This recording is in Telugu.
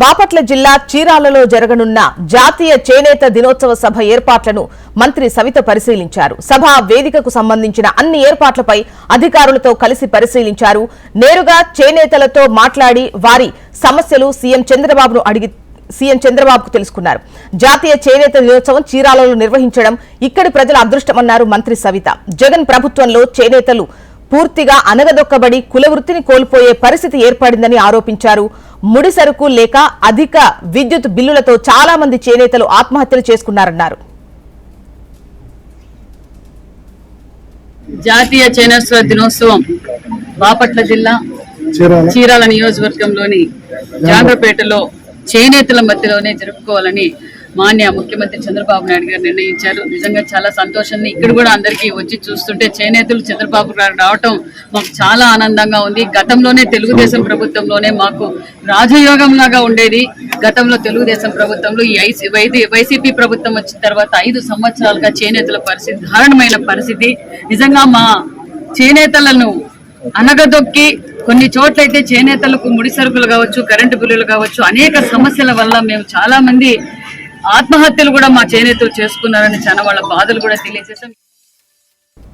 బాపట్ల జిల్లా చీరాలలో జరగనున్న జాతీయ చేనేత దినోత్సవ సభ ఏర్పాట్లను మంత్రి సవిత పరిశీలించారు. సభ వేదికకు సంబంధించిన అన్ని ఏర్పాట్లపై అధికారులతో కలిసి పరిశీలించారు. నేరుగా చేనేతలతో మాట్లాడి వారి సమస్యలు సీఎం చంద్రబాబును అడిగి సీఎం చంద్రబాబుకు తెలుసుకున్నారు. జాతీయ చేనేత దినోత్సవం చీరాలలో నిర్వహించడం ఇక్కడి ప్రజల అదృష్టమన్నారు మంత్రి సవిత. జగన్ ప్రభుత్వంలో చేనేతలు పూర్తిగా అనగదొక్కబడి కులవృత్తిని కోల్పోయే పరిస్థితి ఏర్పడిందని ఆరోపించారు. ముడి సరుకు లేక అధిక విద్యుత్ బిల్లులతో చాలా మంది చేనేతలు ఆత్మహత్యలు చేసుకున్నారన్నారు. జాతీయ చేనేత దినోత్సవం బాపట్ల జిల్లా చీరాల. చీరాల నియోజకవర్గంలోని జాండ్రపేటలో చేనేతల మధ్యలోనే జరుపుకోవాలని మాన్య ముఖ్యమంత్రి చంద్రబాబు నాయుడు గారు నిర్ణయించారు. నిజంగా చాలా సంతోషంగా ఇక్కడ కూడా అందరికీ వచ్చి చూస్తుంటే చేనేతలు చంద్రబాబు గారు రావటం మాకు చాలా ఆనందంగా ఉంది. గతంలోనే తెలుగుదేశం ప్రభుత్వంలోనే మాకు రాజయోగం లాగా ఉండేది. గతంలో తెలుగుదేశం ప్రభుత్వంలో ఈ వైది- వైసీపీ ప్రభుత్వం వచ్చిన తర్వాత ఐదు సంవత్సరాలుగా చేనేతల పరిస్థితి దారుణమైన పరిస్థితి. నిజంగా మా చేనేతలను అనగదొక్కి కొన్ని చోట్లయితే చేనేతలకు ముడి సరుకులు కావచ్చు కరెంటు బిల్లులు కావచ్చు అనేక సమస్యల వల్ల మేము చాలా మంది ఆత్మహత్యలు కూడా మా చేనేతలు చేసుకున్నారని చాలా వాళ్ళ బాధలు కూడా తెలియజేశాం.